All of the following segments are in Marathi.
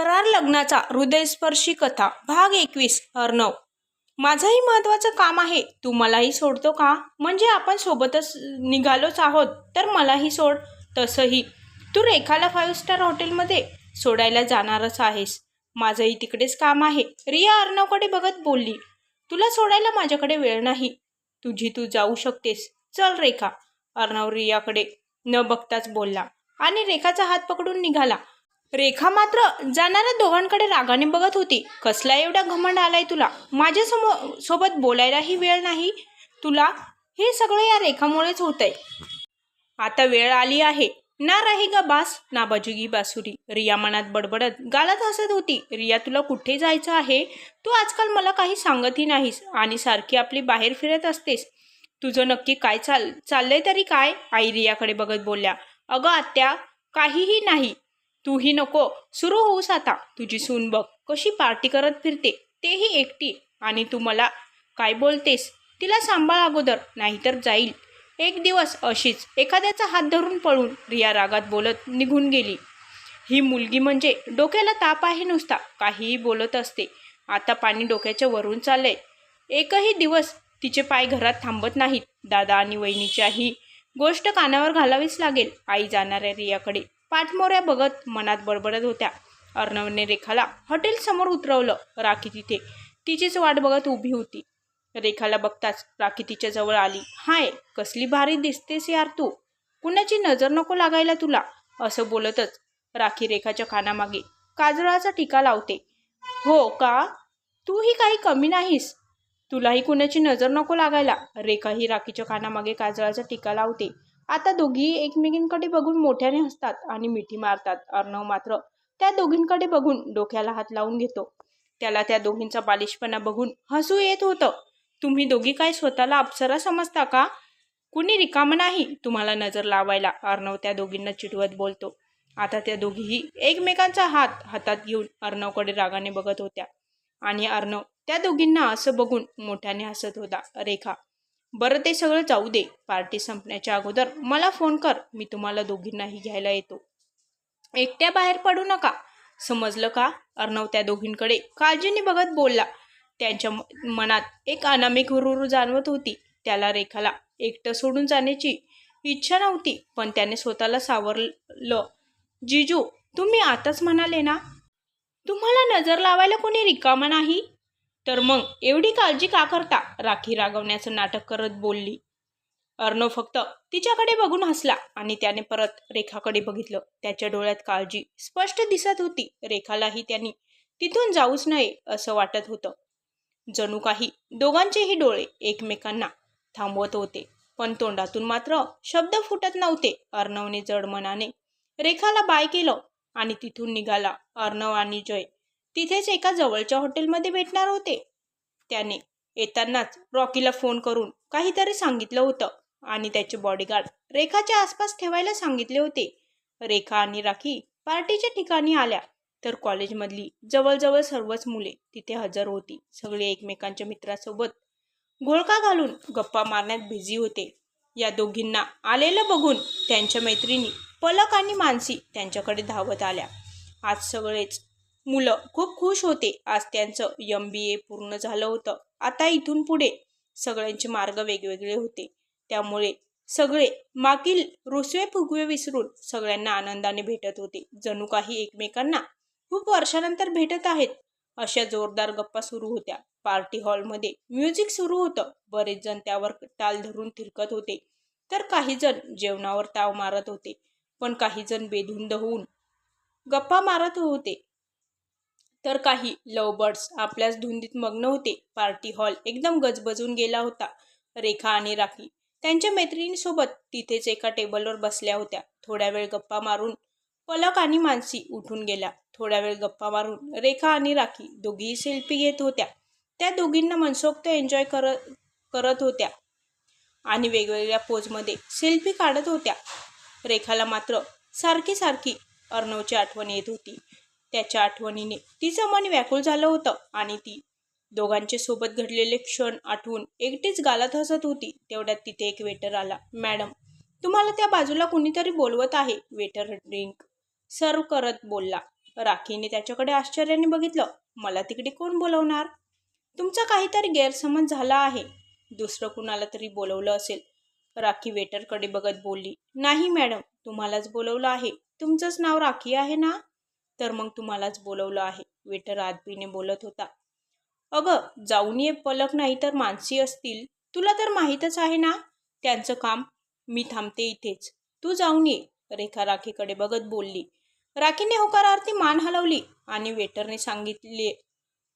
करार लग्नाचा हृदयस्पर्शी कथा भाग एकवीस अर्णव माझंही महत्त्वाचं काम आहे. तू मलाही सोडतो का? म्हणजे आपण सोबतच निघालोच आहोत तर मलाही सोड. तसंही. तू रेखाला फाईव्ह स्टार हॉटेलमध्ये सोडायला जाणारच आहेस. माझंही तिकडेच काम आहे. रिया अर्णवकडे बघत बोलली. तुला सोडायला माझ्याकडे वेळ नाही. तुझी तू जाऊ शकतेस. चल रेखा. अर्णव रियाकडे न बघताच बोलला आणि रेखाचा हात पकडून निघाला. रेखा मात्र जाणाऱ्या दोघांकडे रागाने बघत होती. कसला एवढा घमंड आलाय तुला? माझ्या समो सोबत बोलायलाही वेळ नाही. तुला हे सगळं या रेखामुळेच होतंय. आता वेळ आली आहे. ना राही गा बास ना बाजुगी बासुरी. रिया मनात बडबडत गालात हसत होती. रिया तुला कुठे जायचं आहे? तू आजकाल मला काही सांगतही नाहीस आणि सारखी आपली बाहेर फिरत असतेस. तुझं नक्की काय चाल चाललंय तरी काय? आई रियाकडे बघत बोलल्या. अगं आत्या काहीही नाही. तूही नको. सुरू होऊस आता तुझी सून बघ. कशी पार्टी करत फिरते. तेही एकटी. आणि तू मला काय बोलतेस? तिला सांभाळ अगोदर. नाहीतर जाईल. एक दिवस अशीच. एखाद्याचा हात धरून पळून रिया रागात बोलत निघून गेली. ही मुलगी म्हणजे डोक्याला ताप आहे नुसता. काहीही बोलत असते. आता पाणी डोक्याच्या वरून चाललंय. एकही दिवस तिचे पाय घरात थांबत नाहीत. दादा आणि वहिनीच्याही गोष्ट कानावर घालावीच लागेल. आई जाणाऱ्या रियाकडे. पाठमोऱ्या बघत मनात बडबडत होत्या. अर्णवने रेखाला हॉटेल समोर उतरवलं. राखी तिथे. तिचीच वाट बघत उभी होती. रेखाला बघताच राखी तिच्या जवळ आली. हाय कसली भारी दिसतेस यार तू. कुणाची नजर नको लागायला तुला असं बोलतच राखी रेखाच्या कानामागे काजळाचा टीका लावते. हो का? तूही काही कमी नाहीस. तुलाही कुणाची नजर नको लागायला रेखाही राखीच्या कानामागे काजळाचा टीका लावते. आता दोघी एकमेकींकडे बघून मोठ्याने हसतात आणि मिठी मारतात. अर्णव मात्र त्या दोघींकडे बघून डोक्याला हात लावून घेतो. त्याला त्या दोघींचा बालिशपणा बघून हसू येत होतं. तुम्ही दोघी काय स्वतःला अप्सरा समजता का? कुणी रिकामं नाही तुम्हाला नजर लावायला अर्णव त्या दोघींना चिडवत बोलतो. आता त्या दोघीही एकमेकांचा हात हातात घेऊन अर्णवकडे रागाने बघत होत्या. आणि अर्णव त्या दोघींना असं बघून मोठ्याने हसत होता. रेखा बरं ते सगळं जाऊ दे पार्टी संपण्याच्या अगोदर. मला फोन कर मी तुम्हाला दोघींनाही घ्यायला येतो. एकट्या बाहेर पडू नका. समजलं का? अर्णव त्या दोघींकडे काळजीने बघत बोलला. त्यांच्या म- मनात एक अनामिक हुरुरू जाणवत होती. त्याला रेखाला एकटं सोडून जाण्याची इच्छा नव्हती पण त्याने स्वतःला सावरलं. जिजू तुम्ही आताच म्हणाले ना? तुम्हाला नजर लावायला कोणी रिकामा नाही? तर मग एवढी काळजी का करता? राखी रागवण्याचं नाटक करत बोलली. अर्णव फक्त तिच्याकडे बघून हसला आणि त्याने परत रेखाकडे बघितलं. त्याच्या डोळ्यात काळजी स्पष्ट दिसत होती. रेखालाही त्यांनी तिथून जाऊच नये असं वाटत होतं. जणू काही दोघांचेही डोळे एकमेकांना थांबवत होते. पण तोंडातून मात्र शब्द फुटत नव्हते. अर्णवने जड मनाने रेखाला बाय केलं आणि तिथून निघाला. अर्णव आणि जय तिथेच एका जवळच्या हॉटेलमध्ये भेटणार होते. त्याने येतानाच रॉकीला फोन करून काहीतरी सांगितलं होतं आणि त्याचे बॉडीगार्ड रेखाच्या आसपास ठेवायला सांगितले होते. रेखा आणि राखी पार्टीच्या ठिकाणी आल्या. तर कॉलेजमधली जवळजवळ सर्वच मुले तिथे हजर होती. सगळे एकमेकांच्या मित्रासोबत घोळका घालून गप्पा मारण्यात बिझी होते. या दोघींना आलेलं बघून त्यांच्या मैत्रिणी पलक आणि मानसी त्यांच्याकडे धावत आल्या. आज सगळेच मुलं खूप खुश होते. आज त्यांचं एम बी ए पूर्ण झालं होतं. आता इथून पुढे सगळ्यांचे मार्ग वेगवेगळे होते. त्यामुळे सगळे मागील रुसवे फुगवे विसरून सगळ्यांना आनंदाने भेटत होते. जणू काही एकमेकांना खूप वर्षानंतर भेटत आहेत. अशा जोरदार गप्पा सुरू होत्या. पार्टी हॉलमध्ये म्युझिक सुरू होतं. बरेच जण त्यावर टाल धरून थिरकत होते. तर काही जण जेवणावर ताव मारत होते. पण काही जण बेधुंद होऊन गप्पा मारत होते. तर काही लवबर्ड्स आपल्याच धुंदीत मग्न होते. पार्टी हॉल एकदम गजबजून गेला होता. रेखा आणि राखी त्यांच्या मैत्रिणीसोबत तिथेच एका टेबलवर बसल्या होत्या. थोड्या वेळ गप्पा मारून पलक आणि मानसी उठून गेल्या थोड्या वेळ गप्पा मारून रेखा आणि राखी दोघीही सेल्फी घेत होत्या. त्या दोघींना मनसोक्त एन्जॉय करत करत होत्या आणि वेगवेगळ्या पोजमध्ये सेल्फी काढत होत्या. रेखाला मात्र सारखी सारखी अर्णवची आठवण येत होती. त्याच्या आठवणीने तिचं मन व्याकुळ झालं होतं आणि ती दोघांचे सोबत घडलेले क्षण आठवून एकटीच गालात हसत होती. तेवढ्यात तिथे एक वेटर आला. मॅडम तुम्हाला त्या बाजूला कुणीतरी बोलवत आहे वेटर ड्रिंक सर्व करत बोलला. राखीने त्याच्याकडे आश्चर्याने बघितलं. मला तिकडे कोण बोलवणार? तुमचा काहीतरी गैरसमज झाला आहे. दुसरं कुणाला तरी बोलवलं असेल. राखी वेटरकडे बघत बोलली. नाही मॅडम तुम्हालाच बोलवलं आहे. तुमचंच नाव राखी आहे ना? तर मग तुम्हालाच बोलवलं आहे. वेटर आदबीने बोलत होता. अगं जाऊन ये पलक नाही तर मानसी असतील. तुला तर माहीतच आहे ना? त्यांचं काम. मी थांबते इथेच. तू जाऊन ये. रेखा राखीकडे बघत बोलली. राखीने होकारार्थी मान हलवली आणि वेटरने सांगितले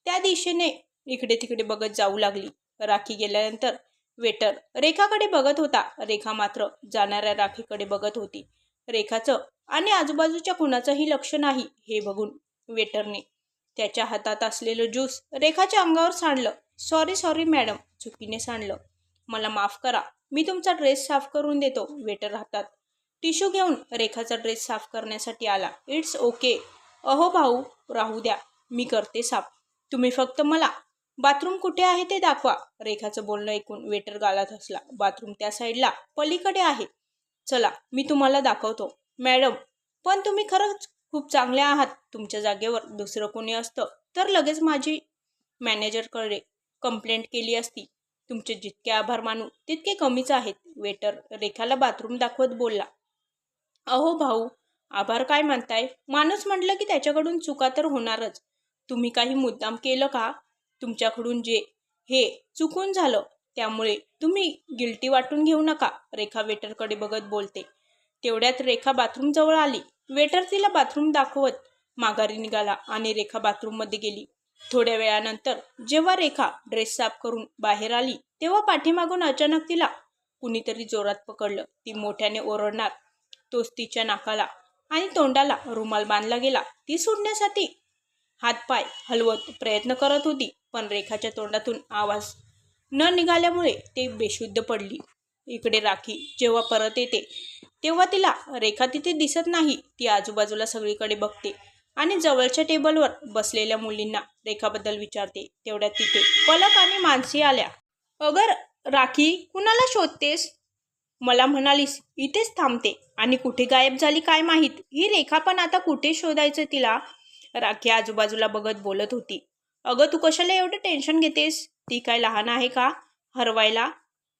त्या दिशेने इकडे तिकडे बघत जाऊ लागली. राखी गेल्यानंतर वेटर रेखाकडे बघत होता. रेखा मात्र जाणाऱ्या राखीकडे बघत होती. रेखाचं आणि आजूबाजूच्या कुणाचंही लक्ष नाही हे बघून वेटरने. त्याच्या हातात असलेलं ज्यूस रेखाच्या अंगावर सांडलं. सॉरी सॉरी मॅडम चुकीने सांडलं. मला माफ करा. मी तुमचा ड्रेस साफ करून देतो वेटर हातात टिश्यू घेऊन रेखाचा ड्रेस साफ करण्यासाठी आला. It's okay. अहो भाऊ राहू द्या. मी करते साफ. तुम्ही फक्त मला. बाथरूम कुठे आहे ते दाखवा. रेखाचं बोलणं ऐकून वेटर गालात हसला. बाथरूम त्या साईडला. पलीकडे आहे. चला मी तुम्हाला दाखवतो. मॅडम पण तुम्ही खरंच खूप चांगले आहात तुमच्या जागेवर. दुसरं कोणी असतं तर लगेच माझी मॅनेजरकडे कंप्लेंट केली असती. तुमचे जितके आभार मानू तितके कमीच आहेत. वेटर रेखाला बाथरूम दाखवत बोलला. अहो भाऊ आभार काय मानताय? माणूस म्हटलं की त्याच्याकडून चुका तर होणारच. तुम्ही काही मुद्दाम केलं का? तुमच्याकडून जे हे चुकून झालं त्यामुळे तुम्ही गिल्टी वाटून घेऊ नका रेखा वेटरकडे बघत बोलते. तेवढ्यात रेखा बाथरूमजवळ आली. वेटर तिला बाथरूम दाखवत माघारी निघाला आणि रेखा बाथरूममध्ये गेली. थोड्या वेळानंतर जेव्हा रेखा ड्रेस साफ करून बाहेर आली तेव्हा पाठीमागून अचानक तिला कुणीतरी जोरात पकडलं. ती मोठ्याने ओरडणार तोच तिच्या नाकाला आणि तोंडाला रुमाल बांधला गेला. ती सोडण्यासाठी हातपाय हलवत प्रयत्न करत होती पण रेखाच्या तोंडातून आवाज न निघाल्यामुळे ते बेशुद्ध पडली. इकडे राखी जेव्हा परत येते तेव्हा तिला रेखा तिथे दिसत नाही. ती आजूबाजूला सगळीकडे बघते आणि जवळच्या टेबलवर बसलेल्या मुलींना रेखाबद्दल विचारते. तेवढ्यात तिथे पलक आणि मानसी आल्या. अगर राखी कुणाला शोधतेस? मला म्हणालीस इथेच थांबते. आणि कुठे गायब झाली काय माहीत? ही रेखा पण आता कुठे शोधायचं तिला? राखी आजूबाजूला बघत बोलत होती. अगं तू कशाला एवढं टेन्शन घेतेस? ती काय लहान आहे का? हरवायला?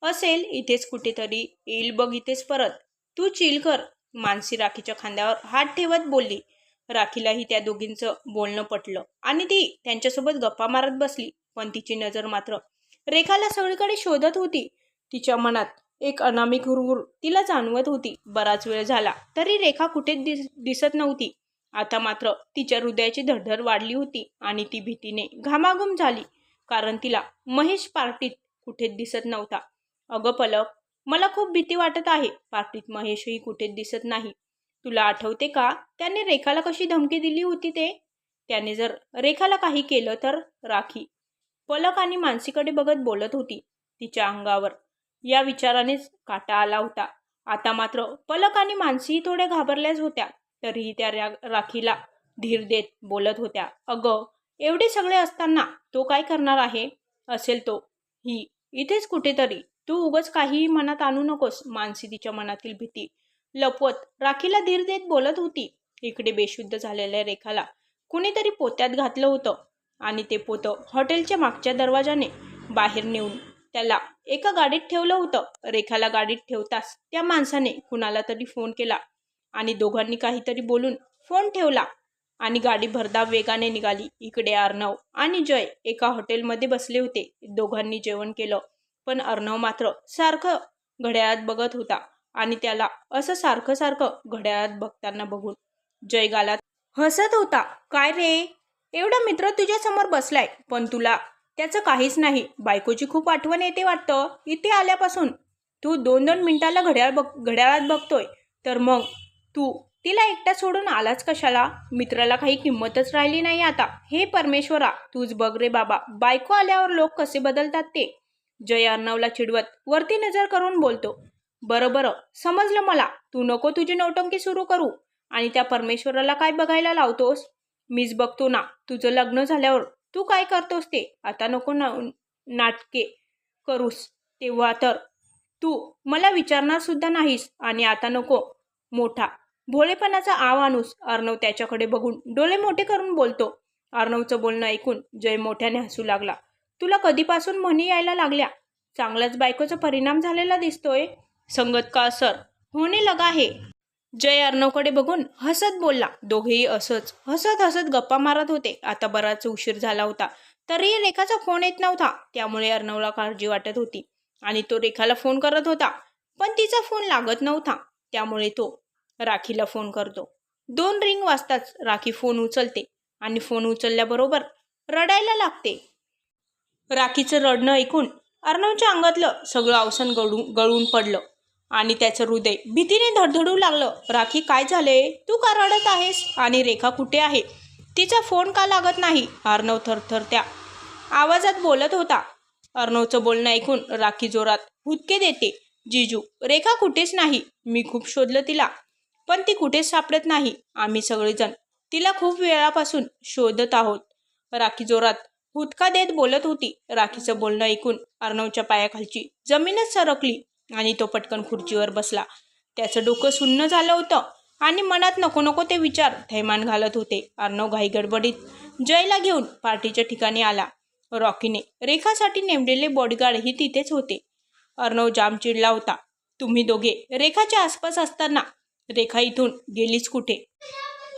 असेल इथेच कुठेतरी. येईल बघ इथेच परत. तू चिल कर. मानसी राखीच्या खांद्यावर हात ठेवत बोलली. राखीलाही त्या दोघींचं बोलणं पटलं. आणि ती त्यांच्यासोबत गप्पा मारत बसली. पण तिची नजर मात्र रेखाला सगळीकडे शोधत होती. तिच्या मनात एक अनामिक हुरहुर तिला जाणवत होती. बराच वेळ झाला तरी रेखा कुठेच दिस दिसत नव्हती. आता मात्र तिच्या हृदयाची धडधड वाढली होती आणि ती भीतीने घामाघूम झाली. कारण तिला महेश पार्टीत कुठेच दिसत नव्हता. अगं पलक मला खूप भीती वाटत आहे. पार्टीत महेशही कुठेच दिसत नाही. तुला आठवते का? त्याने रेखाला कशी धमकी दिली होती ते? त्याने जर रेखाला काही केलं तर? राखी. पलक आणि मानसीकडे बघत बोलत होती. तिच्या अंगावर या विचारानेच काटा आला होता. आता मात्र पलक आणि मानसी थोड्या घाबरल्याच होत्या. तरीही त्या रा- राखीला धीर देत बोलत होत्या. अगं एवढे सगळे असताना तो काय करणार आहे? असेल तो. ही इथेच कुठेतरी. तू उगच काहीही मनात आणू नकोस मानसी तिच्या मनातील भीती. लपवत राखीला धीर देत बोलत होती. इकडे बेशुद्ध झालेल्या रेखाला कुणीतरी पोत्यात घातलं होतं. आणि ते पोतं हॉटेलच्या मागच्या दरवाजाने बाहेर नेऊन त्याला एका गाडीत ठेवलं होतं. रेखाला गाडीत ठेवताच त्या माणसाने कुणाला तरी फोन केला आणि दोघांनी काहीतरी बोलून फोन ठेवला. आणि गाडी भरधाव वेगाने निघाली. इकडे अर्णव आणि जय एका हॉटेलमध्ये बसले होते. दोघांनी जेवण केलं पण अर्णव मात्र सारखं घड्याळात बघत होता आणि त्याला असं सारखं सारखं घड्याळात बघताना बघून जय गालात हसत होता? काय रे? एवढा मित्र तुझ्या समोर बसलाय. पण तुला त्याचं काहीच नाही. बायकोची खूप आठवण येते वाटतं. इथे आल्यापासून तू दोन दोन मिनिटाला घड्याळ बघ घड्याळात बघतोय. तर मग तू तिला एकटा सोडून आलाच कशाला? मित्राला काही किंमतच राहिली नाही आता. हे परमेश्वरा तूच बघ रे बाबा बायको आल्यावर लोक कसे बदलतात ते? जय अर्णवला चिडवत वरती नजर करून बोलतो बरं बरं समजलं मला. तू नको तुझी नौटंकी सुरू करू. आणि त्या परमेश्वराला काय बघायला लावतोस? मीच बघतो ना तुझं लग्न झाल्यावर तू काय करतोस ते? आता नको ना नाटके करूस. तेव्हा तर तू मला विचारणार सुद्धा नाहीस आणि आता नको मोठा भोळेपणाचा आवानूस अर्णव त्याच्याकडे बघून डोळे मोठे करून बोलतो. अर्णवचं बोलणं ऐकून जय मोठ्याने हसू लागला. तुला कधीपासून म्हणी यायला लागल्या? चांगलाच बायकोचा परिणाम झालेला दिसतोय. संगत का असर होणे लगा आहे. जय अर्णवकडे बघून हसत बोलला. दोघेही असंच हसत हसत गप्पा मारत होते. आता बराच उशीर झाला होता. तरीही रेखाचा फोन येत नव्हता. त्यामुळे अर्णवला काळजी वाटत होती. आणि तो रेखाला फोन करत होता. पण तिचा फोन लागत नव्हता. त्यामुळे तो राखीला फोन करतो. दोन रिंग वाजताच राखी फोन उचलते आणि फोन उचलल्याबरोबर रडायला लागते. राखीचं रडणं ऐकून अर्णवच्या अंगातलं सगळं अवसन गळू गळून पडलं आणि त्याचं हृदय भीतीने धडधडू लागलं. राखी काय झाले तू का रडत आहेस? आणि रेखा कुठे आहे? तिचा फोन का लागत नाही? अर्णव थरथर त्या आवाजात बोलत होता. अर्णवचं बोलणं ऐकून राखी जोरात हुदके देते. जिजू रेखा कुठेच नाही. मी खूप शोधलं तिला. पण ती कुठेच सापडत नाही. आम्ही सगळेजण तिला खूप वेळापासून शोधत आहोत. राखी जोरात हुदका देत बोलत होती. राखीचं बोलणं ऐकून अर्णवच्या पायाखालची जमीनच सरकली आणि तो पटकन खुर्चीवर बसला. त्याचं डोकं सुन्न झालं होतं आणि मनात नको नको ते विचार थैमान घालत होते. अर्णव घाई गडबडीत जयला घेऊन पार्टीच्या ठिकाणी आला. रॉकीने रेखासाठी नेमलेले बॉडीगार्डही तिथेच होते. अर्णव जाम चिडला होता. तुम्ही दोघे रेखाच्या आसपास असताना रेखा इथून गेलीच कुठे?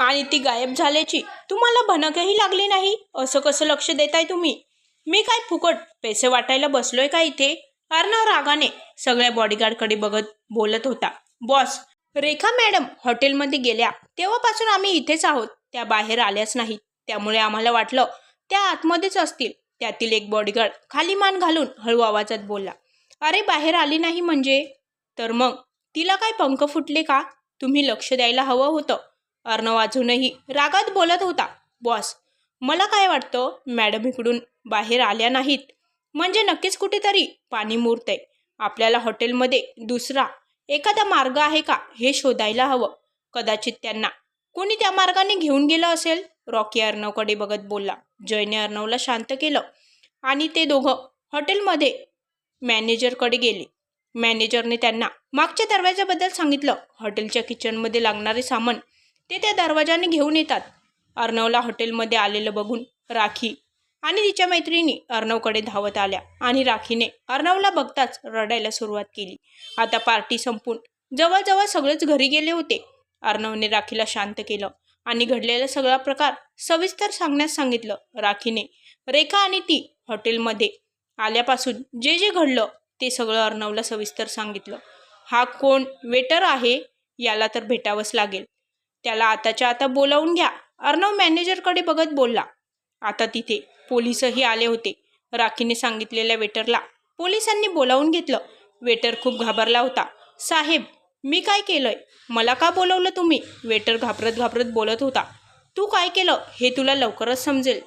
आणि ती गायब झाल्याची तुम्हाला भनकही लागली नाही? असं कसं लक्ष देताय तुम्ही? मी काय फुकट पैसे वाटायला बसलोय का इथे? अर्णव रागाने सगळ्या बॉडीगार्डकडे बघत बोलत होता. बॉस रेखा मॅडम हॉटेलमध्ये गेल्या. तेव्हापासून आम्ही इथेच आहोत. त्या बाहेर आल्याच नाहीत. त्यामुळे आम्हाला वाटलं त्या आतमध्येच असतील. त्यातील एक बॉडीगार्ड खाली मान घालून हळू आवाजात बोलला. अरे बाहेर आली नाही म्हणजे? तर मग? तिला काय पंख फुटले का? तुम्ही लक्ष द्यायला हवं होतं. अर्णव अजूनही रागात बोलत होता. बॉस मला काय वाटतं? मॅडम इकडून बाहेर आल्या नाहीत. म्हणजे नक्कीच कुठेतरी पाणी मुरतंय. आपल्याला हॉटेलमध्ये दुसरा एखादा मार्ग आहे का हे शोधायला हवं. कदाचित त्यांना कोणी त्या मार्गाने घेऊन गेलं असेल. रॉकी अर्णवकडे बघत बोलला. जयने अर्णवला शांत केलं आणि ते दोघं हॉटेलमध्ये मॅनेजरकडे गेले. मॅनेजरने त्यांना मागच्या दरवाजाबद्दल सांगितलं. हॉटेलच्या किचनमध्ये लागणारे सामान ते त्या दरवाजाने घेऊन येतात. अर्णवला हॉटेलमध्ये आलेलं बघून राखी आणि तिच्या मैत्रिणी अर्णवकडे धावत आल्या आणि राखीने अर्णवला बघताच रडायला सुरुवात केली. आता पार्टी संपून जवळजवळ सगळेच घरी गेले होते. अर्णवने राखीला शांत केलं आणि घडलेला सगळा प्रकार सविस्तर सांगण्यास सांगितलं. राखीने रेखा आणि ती हॉटेलमध्ये आल्यापासून जे जे घडलं ते सगळं अर्णवला सविस्तर सांगितलं. हा कोण वेटर आहे याला तर भेटावंच लागेल. त्याला आताच्या आता बोलावून घ्या. अर्णव मॅनेजरकडे बघत बोलला. आता तिथे पोलिसही आले होते राखीने सांगितलेल्या वेटरला पोलिसांनी बोलावून घेतलं. वेटर खूप घाबरला होता. साहेब मी काय केलंय? मला का बोलवलं तुम्ही? वेटर घाबरत घाबरत बोलत होता. तू काय केलं? हे तुला लवकरच समजेल.